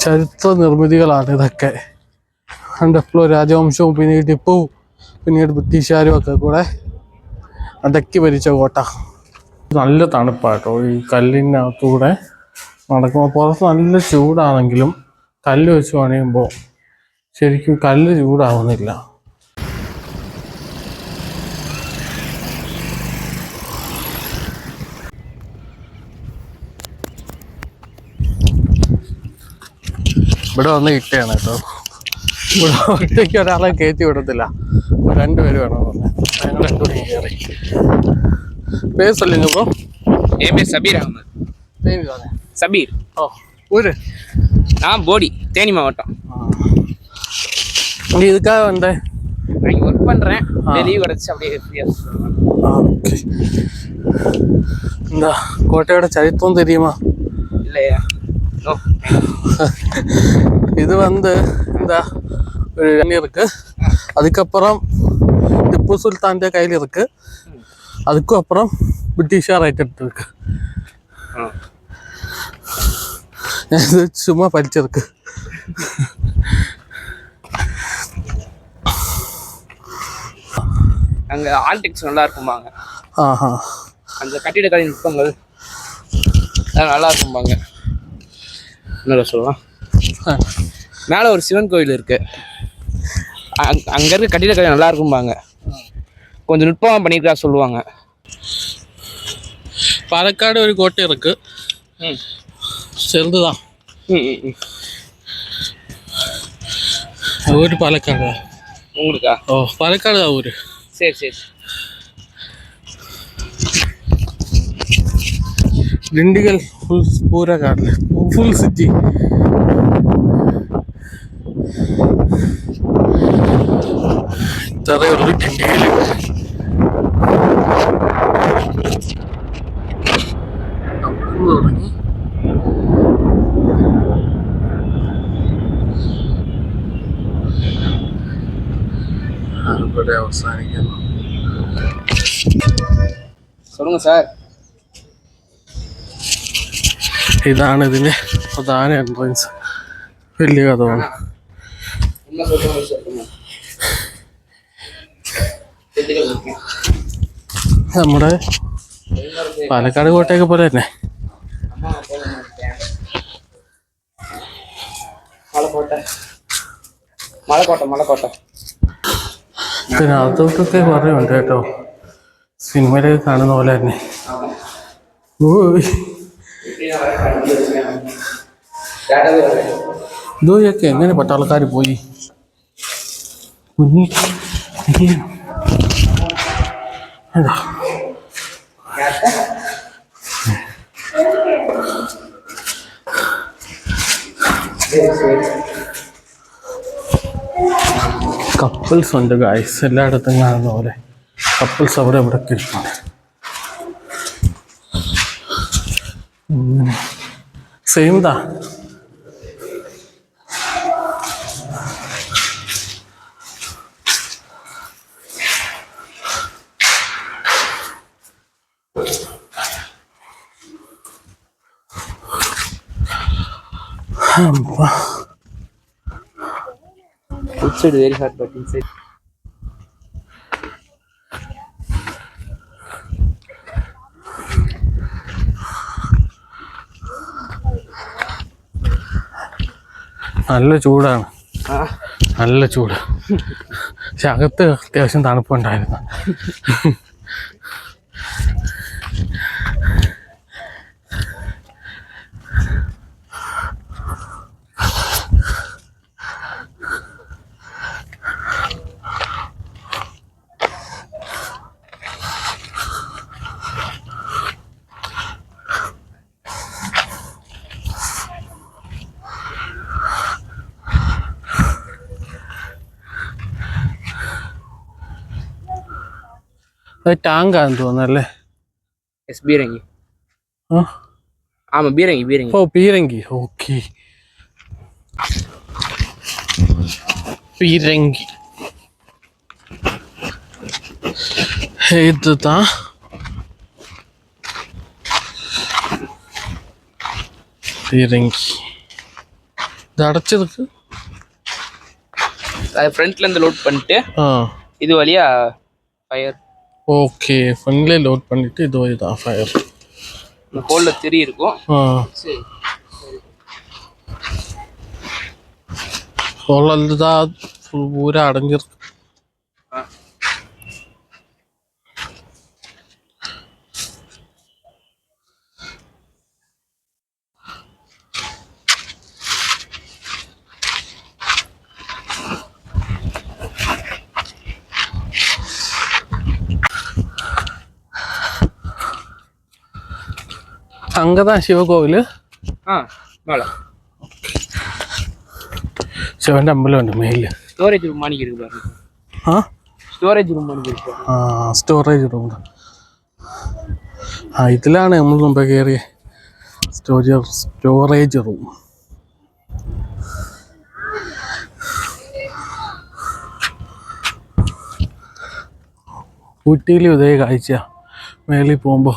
ചരിത്ര നിർമ്മിതികളാണ് ഇതൊക്കെ അണ്ടപ്പോൾ രാജവംശവും പിന്നീട് ടിപ്പുവും പിന്നീട് ബ്രിട്ടീഷുകാരും ഒക്കെ കൂടെ അടക്കി ഭരിച്ച കോട്ട. നല്ല തണുപ്പാട്ടോ. ഈ കല്ലിനകത്തൂടെ നടക്കുമ്പോൾ പുറത്ത് നല്ല ചൂടാണെങ്കിലും കല്ല് വെച്ച് പണിയുമ്പോൾ ശരിക്കും കല്ല് ചൂടാവുന്നില്ല. ഇവിടെ വന്ന് ഇട്ടയാണ് കേട്ടോ ഇവിടെ ഒറ്റയ്ക്ക് ഒരാളെ കയറ്റി വിടത്തില്ല അപ്പൊ രണ്ടുപേര് വേണം പറഞ്ഞു ഞങ്ങൾ രണ്ടുപേരും കയറി പേര് சொல்லுங்க ப்ரோ என் பேர் சபீர் அகமது பேர் தானே சபீர் ஓ ஊரு நான் போடி தேனி மாவட்டம் நீ இதுக்காக வந்த நான் இங்கே ஒர்க் பண்ணுறேன் ஆ. லீவ் கிடச்சி அப்படியே ஃப்ரீயாக ആ ഓക്കെ എന്താ കോട്ടയുടെ ചരിത്രം தெரியுமா இல்லையா நோ இது வந்து இந்த இருக்கு. அதுக்கப்புறம் திப்பு சுல்தான்ட கையில் இருக்கு. அதுக்கும் அப்புறம் பிரிட்டிஷார் ரைட்டு இருக்கு. இது சும்மா படிச்சிருக்கு அங்கே ஆல்டெக்ஸ் நல்லா இருக்கும்பாங்க. ஆஹா. அந்த கட்டிடக்கலை நுட்பங்கள் நல்லா இருக்கும்பாங்க. என்னடா சொல்லலாம்? மேலே ஒரு சிவன் கோயில் இருக்குது அங் அங்கே இருக்க கட்டிடக்கலை நல்லா இருக்கும்பாங்க. கொஞ்சம் நுட்பமாக பண்ணியிருக்கா சொல்லுவாங்க. பாலக்காடு ஒரு கோட்டை இருக்கு. சிறந்துதான் ஊர் பாலக்காடு? உங்களுக்கா? ஓ பாலக்காடு ஊர்? சரி சரி. திண்டுக்கல் ஃபுல் பூரா காட்டில் സിറ്റി ഇത്രയേ ഉള്ളൂ ഡിണ്ടിഗൽ തുടങ്ങി ഇവിടെ അവസാനിക്കുന്നു சொல்லுங்கள் சார் ഇതാണ് ഇതിന്റെ പ്രധാന എൻട്രൻസ് വലിയ കഥമാണ് നമ്മുടെ പാലക്കാട് കോട്ടയൊക്കെ പോലെ തന്നെ. പിന്നെ അതൊക്കെ കുറേ ഉണ്ട് കേട്ടോ. സിനിമയിലൊക്കെ കാണുന്ന പോലെ തന്നെ. ഓ ഇതൊക്കെ എങ്ങനെ പട്ടാളക്കാർ പോയി? കുഞ്ഞി. കപ്പിൾസ് ഉണ്ട് ഗായ്സ് എല്ലായിടത്തും കാണുന്ന പോലെ. കപ്പിൾസ് അവിടെ ഇവിടെ ഇരിപ്പുണ്ട്. സെയിം താ അമ്മ outside very hot but inside നല്ല ചൂടാണ്. നല്ല ചൂട്. പക്ഷെ അകത്ത് അത്യാവശ്യം തണുപ്പുണ്ടായിരുന്നു. അത് ടാങ്കാന്ന് തോന്നുന്നല്ലേ yes பீரங்கி ആ ஆமாம் பீரங்கி பீரங்கி ഓ പീരങ്കി ഓക്കെ പീരങ്കി இதுதா പീരങ്കി இது அடைச்சதுக்கு அது ஃப்ரண்ட்ல இருந்து லோட் பண்ணிட்டு ஆ இது வழியா ஃபயர் ஓகே ஃப்ரெண்ட்லேயே லோட் பண்ணிவிட்டு இது இதுதான் ஃபயர் இந்த ஹோல்ல திரி இருக்கும் ஆ சரி உள்ளதான் பூரா அடைஞ்சிருக்கு ಸಂಘದ ಶಿವಕೋವಿಲ್ ശിവന്റെ അമ്പലമുണ്ട് മേലിൽ. സ്റ്റോറേജ് റൂം ആണെങ്കിൽ ആ? സ്റ്റോറേജ് റൂം ആണെങ്കിൽ ആ സ്റ്റോറേജ് റൂം ആ ഇതിലാണ് നമ്മൾ മുമ്പേ കയറിയ സ്റ്റോറേജ് സ്റ്റോറേജ് റൂം ഊട്ടിയിൽ ഇതേ കാഴ്ച മേളിൽ പോകുമ്പോൾ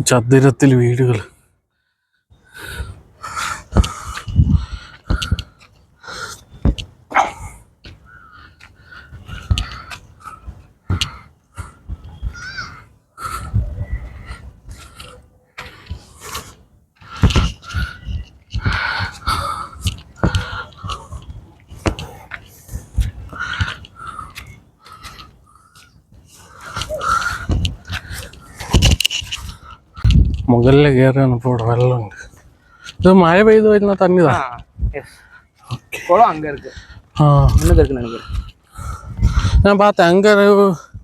ചതുരത്തിൽ വീടുകൾ. മുകളിൽ കേറിയപ്പോ ഇവിടെ വെള്ളമുണ്ട്. ഇത് മഴ പെയ്തു വരുന്ന തന്നിതാ ഞാൻ പാത്ത അങ്ക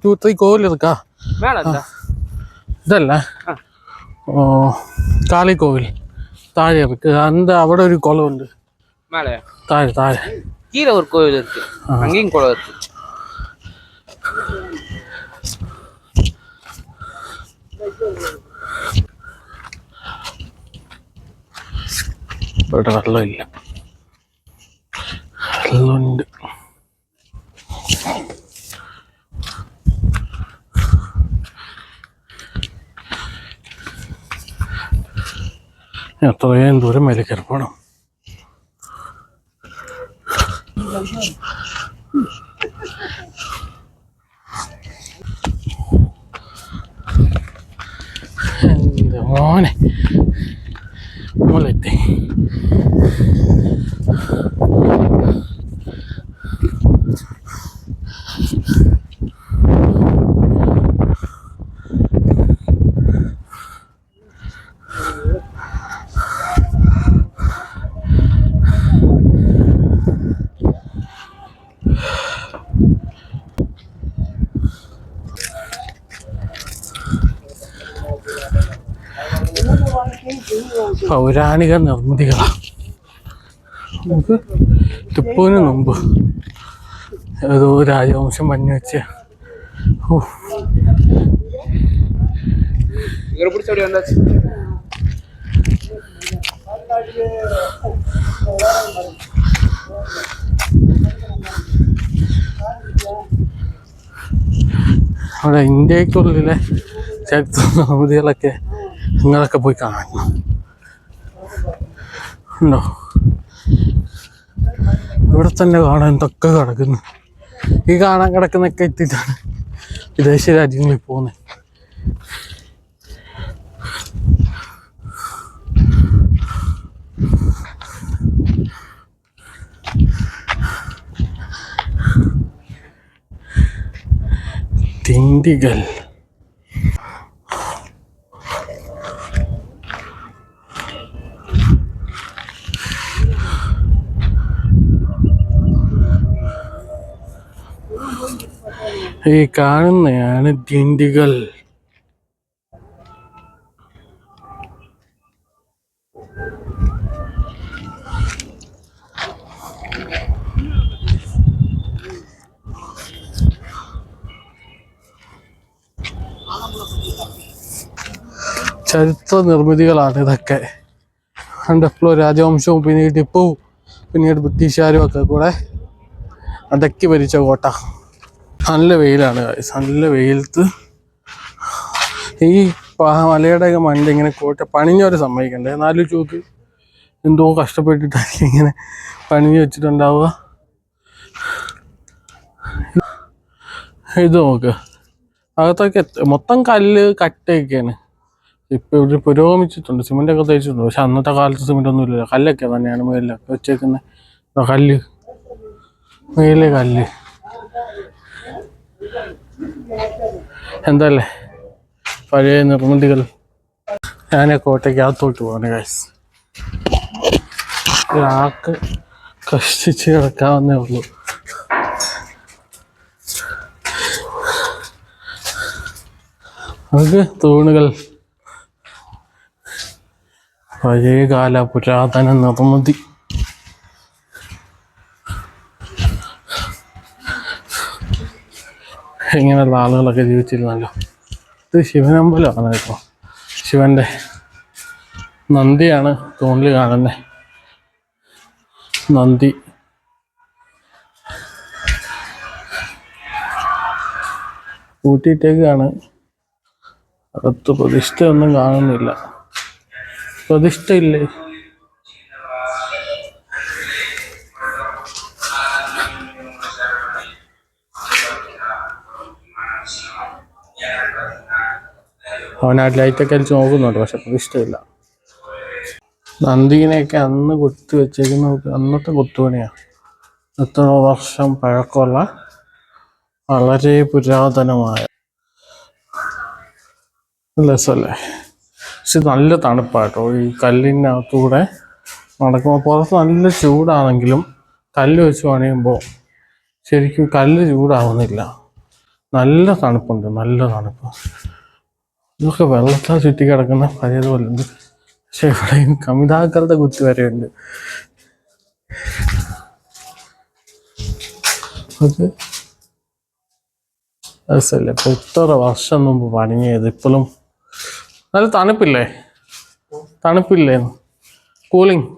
ടൂ ത്രീ കോവിലെടുക്കാ ഇതല്ല. ഓ കാളിക്കോവിൽ. താഴെ ഇറക്ക്. അത് അവിടെ ഒരു കുളമുണ്ട്. താഴെ താഴെ. കീഴ ഒരു കോവിൽ അങ്ങനെയും കുളം ഇവിടെ വെള്ളമില്ല വെള്ളമുണ്ട്. എത്രയും ദൂരം മേലെ കയറി എന്റെ മോനെ. molete. പൗരാണിക നിർമ്മിതികളാണ് നമുക്ക് ടിപ്പുവിന് മുമ്പ് ഏതോ രാജവംശം മഞ്ഞ് വെച്ച് നമ്മുടെ ഇന്ത്യക്കുള്ളിലെ ചരിത്ര നിർമ്മിതികളൊക്കെ നിങ്ങളൊക്കെ പോയി കാണണം ഉണ്ടോ? ഇവിടെ തന്നെ കാണാൻ എന്തൊക്കെ കിടക്കുന്നു. ഈ കാണാൻ കിടക്കുന്നൊക്കെ എത്തിയിട്ടാണ് വിദേശ രാജ്യങ്ങളിൽ പോകുന്നത് തിണ്ടികൾ ഈ കാണുന്നതാണ് ദിണ്ടികൾ ചരിത്ര നിർമ്മിതികളാണ് ഇതൊക്കെ കണ്ടപ്പോൾ രാജവംശവും പിന്നീട് ടിപ്പുവും പിന്നീട് ബ്രിട്ടീഷുകാരും ഒക്കെ കൂടെ അടക്കി ഭരിച്ച കോട്ട. നല്ല വെയിലാണ്. നല്ല വെയിലത്ത് ഈ മലയുടെ ഒക്കെ മണ്ട ഇങ്ങനെ കോട്ട പണിഞ്ഞവരെ സമ്മതിക്കണ്ടേ? എന്നാലും ചൂക്ക് എന്തോ കഷ്ടപ്പെട്ടിട്ടായിരിക്കും ഇങ്ങനെ പണിഞ്ഞു വെച്ചിട്ടുണ്ടാവുക. ഇത് നോക്ക്. അകത്തൊക്കെ മൊത്തം കല്ല് കട്ടയൊക്കെയാണ്. ഇപ്പൊ ഇവിടെ പുരോഗമിച്ചിട്ടുണ്ട് സിമെന്റ് ഒക്കെ തേച്ചിട്ടുണ്ട്. പക്ഷെ അന്നത്തെ കാലത്ത് സിമെന്റ് ഒന്നും ഇല്ല കല്ലൊക്കെ തന്നെയാണ് മേലിലൊക്കെ വെച്ചേക്കുന്നത് കല്ല്. മേലെ കല്ല്. എന്തല്ലേ? പഴയ നിർമ്മിതികൾ. ഞാൻ കോട്ടയ്ക്കകത്തോട്ട് പോകണേ ഗൈസ് ആക്ക് കഷ്ടിച്ച് കിടക്കാവുന്നേ ഉള്ളൂ. നമുക്ക് തൂണുകൾ. പഴയകാല പുരാതന നിർമ്മിതി. ഇങ്ങനെയുള്ള ആളുകളൊക്കെ ജീവിച്ചിരുന്നല്ലോ. ഇത് ശിവനമ്പലമാണ് കേട്ടോ. ശിവന്റെ നന്ദിയാണ് തോണിൽ കാണുന്നത് നന്ദി. കൂട്ടിയിട്ടേക്കാണ് അകത്ത് പ്രതിഷ്ഠയൊന്നും കാണുന്നില്ല. പ്രതിഷ്ഠ ഇല്ലേ അവനായിട്ട് ലൈറ്റൊക്കെ അടിച്ച് നോക്കുന്നുണ്ട് പക്ഷെ ഇഷ്ടമില്ല. നന്ദീനെയൊക്കെ അന്ന് കുത്തി വെച്ചേക്കുന്ന അന്നത്തെ കൊത്തുപണിയാണ് എത്ര വർഷം പഴക്കമുള്ള വളരെ പുരാതനമായ. രസമല്ലേ? പക്ഷെ നല്ല തണുപ്പാട്ടോ. ഈ കല്ലിനകത്തൂടെ നടക്കുമ്പോൾ പുറത്ത് നല്ല ചൂടാണെങ്കിലും കല്ല് വെച്ച് പണിയുമ്പോൾ ശരിക്കും കല്ല് ചൂടാവുന്നില്ല. നല്ല തണുപ്പുണ്ട് നല്ല തണുപ്പ്. ഇതൊക്കെ വെള്ളത്താൽ ചുറ്റി കിടക്കുന്ന പഴയതുപോലെ ഉണ്ട് പക്ഷെ ഇവിടെയും കമിതാക്കളുടെ കുത്തി വരെയുണ്ട്. അത് രസമല്ലേ? ഇപ്പൊ ഇത്ര വർഷം മുമ്പ് പണിഞ്ഞത് ഇപ്പോഴും നല്ല തണുപ്പില്ലേ? തണുപ്പില്ലേ? കൂളിംഗ്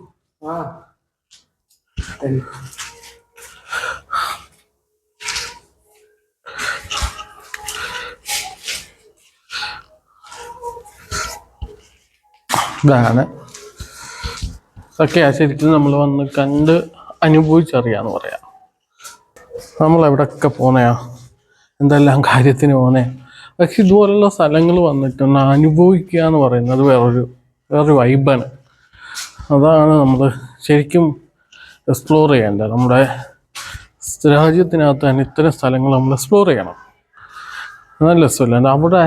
ഇതാണ്. ഇതൊക്കെയാ ശരിക്കും നമ്മൾ വന്ന് കണ്ട് അനുഭവിച്ചറിയാന്ന് പറയാം. നമ്മൾ എവിടെയൊക്കെ പോണയാ എന്തെല്ലാം കാര്യത്തിന് പോണേ പക്ഷെ ഇതുപോലുള്ള സ്ഥലങ്ങൾ വന്നിട്ട് ഒന്ന് അനുഭവിക്കുക എന്ന് പറയുന്നത് വേറൊരു വേറൊരു വൈബാണ് അതാണ് നമ്മൾ ശരിക്കും എക്സ്പ്ലോർ ചെയ്യേണ്ടത്. നമ്മുടെ രാജ്യത്തിനകത്ത് തന്നെ ഇത്തരം സ്ഥലങ്ങൾ നമ്മൾ എക്സ്പ്ലോർ ചെയ്യണം. നല്ല രസമല്ല? അവിടെ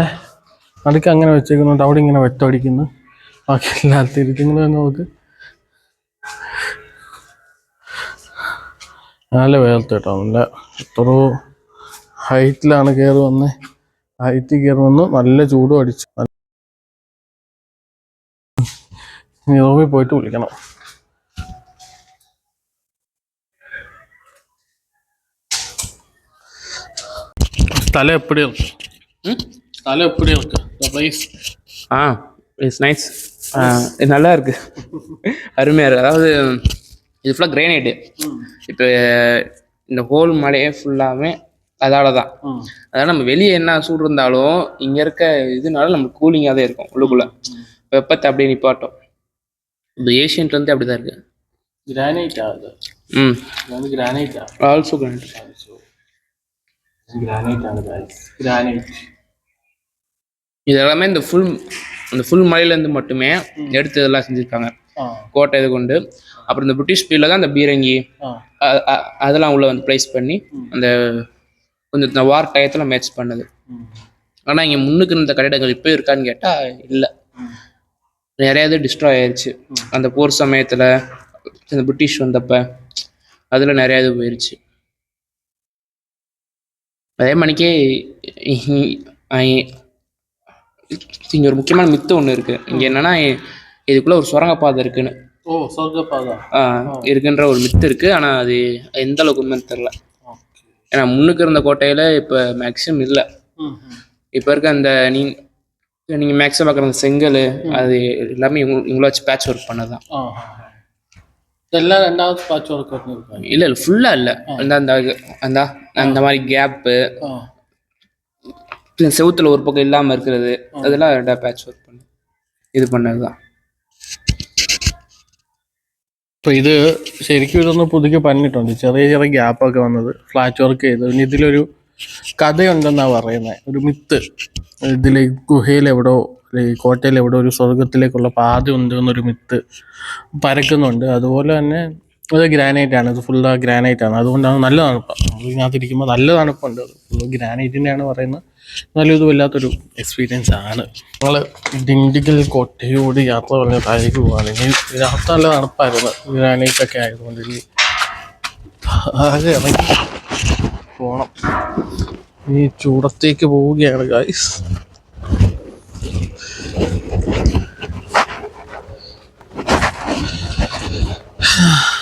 നടുക്ക് അങ്ങനെ വെച്ചേക്കുന്നുണ്ട്. അവിടെ ഇങ്ങനെ വെട്ടടിക്കുന്നു. ബാക്കി എല്ലാത്ത ഇരിക്കുന്നത് തന്നെ നമുക്ക് നല്ല വേർത്ത് കേട്ടോ. നല്ല എത്രയോ ഹൈറ്റിലാണ് കയറി വന്നത് ഹൈറ്റിൽ കയറി വന്ന്. നല്ല ചൂടും അടിച്ചു. റൂമിൽ പോയിട്ട് വിളിക്കണം. സ്ഥലം എപ്പിടി ഇருக்கு സ്ഥലം എപ്പിടി ആ ഇറ്റ്സ് നൈസ് நல்லா இருக்கு. அருமையாக இருக்கு. அதாவது இது ஃபுல்லாக கிரானைட்டு இப்போ இந்த ஹோல் மலையே ஃபுல்லாமே அதால தான் அதனால நம்ம வெளியே என்ன சூடு இருந்தாலும் இங்கே இருக்க இதுனால நம்மளுக்கு கூலிங்காக தான் இருக்கும் உள்ளுக்குள்ள. வெப்பத்தை அப்படியே நிப்பாட்டும். இந்த ஏஷியன்ட் வந்து அப்படி இருக்கு. கிரானைட் ஆகுது ம். வந்து கிரானைட் ஆல்சோ கிரானைட் கிரானைட் ஆகுது கிரானைட் இது எல்லாமே இந்த ஃபுல் அந்த ஃபுல் மலையிலேருந்து மட்டுமே எடுத்து இதெல்லாம் செஞ்சுருக்காங்க. கோட்டை இது கொண்டு. அப்புறம் இந்த பிரிட்டிஷ் பீரியடில் தான் அந்த பீரங்கி அதெல்லாம் உள்ள வந்து ப்ளேஸ் பண்ணி அந்த கொஞ்சம் இந்த வார் டயத்தில் மேட்ச் பண்ணது. ஆனால் இங்கே முன்னுக்கு இருந்த கட்டிடங்கள் இப்போ இருக்கான்னு கேட்டால் இல்லை. நிறைய இது டிஸ்ட்ராய் ஆயிடுச்சு அந்த போர் சமயத்தில் இந்த பிரிட்டிஷ் வந்தப்ப அதில் நிறைய இது போயிடுச்சு அதே மணிக்கே இங்கே ஒரு முக்கியமான மித்து ஒன்று இருக்கு. இங்கே என்னன்னா இதுக்குள்ளே ஒரு சுரங்கப்பாதை இருக்குன்னு. ஓ சொர்க்கப்பாதா. இருக்குன்ற ஒரு மித்து இருக்கு. ஆனால் அது எந்த அளவுக்கு உண்மைன்னு தெரில ஏன்னா முன்னுக்கு இருந்த கோட்டையில் இப்போ மேக்ஸிமம் இல்லை. இப்போ இருக்க அந்த நீ நீங்கள் மேக்ஸிமம் பார்க்குற அந்த செங்கல் அது எல்லாமே இவங்கள வச்சு பேட்ச் ஒர்க் பண்ணதான் எல்லாம் ரெண்டாவது பேட்ச் ஒர்க் இல்லை இல்லை ஃபுல்லாக இல்லை. அந்த அந்த அந்த மாதிரி கேப்பு செவுத்துல ஒரு பக்கம் இல்லாம இருக்கிறது அதெல்லாம் ரெண்டா பேட்ச் ஒர்க் பண்ணு இது பண்ணதுதான் അപ്പൊ ഇത് ശരിക്കും ഇതൊന്ന് പുതുക്കി പറഞ്ഞിട്ടുണ്ട് ചെറിയ ചെറിയ ഗ്യാപ്പൊക്കെ വന്നത് ഫ്ലാറ്റ് വർക്ക് ചെയ്ത് പിന്നെ ഇതിലൊരു കഥയുണ്ടെന്നാ പറയുന്നത് ഒരു മിത്ത് ഇതിൽ ഗുഹയിൽ എവിടോ ഈ കോട്ടയിൽ എവിടോ ഒരു സ്വർഗത്തിലേക്കുള്ള പാത ഉണ്ട് എന്നൊരു മിത്ത് പരക്കുന്നുണ്ട് അതുപോലെ തന്നെ അത് ഗ്രാനൈറ്റ് ആണ്. ഇത് ആ ഗ്രാനൈറ്റ് ആണ്. അതുകൊണ്ടാണ് നല്ല തണുപ്പാണ് ഇതിനകത്തിരിക്കുമ്പോൾ നല്ല തണുപ്പുണ്ട്. ഫുൾ ഗ്രാനൈറ്റിന്റെ ആണ് പറയുന്നത്. നല്ല ഇത് വല്ലാത്തൊരു എക്സ്പീരിയൻസ് ആണ്. നമ്മൾ ഡിണ്ടിഗൽ കോട്ടയോട് യാത്ര പറഞ്ഞ താഴേക്ക് പോകുകയാണെങ്കിൽ രാത്രി നല്ല തണുപ്പായിരുന്നു. ഗ്രാനൈറ്റ് ഒക്കെ ആയതുകൊണ്ട് ഇനി താഴെ ഇറങ്ങി പോകണം ഈ ചൂടത്തേക്ക് പോവുകയാണ് ഗായ്സ്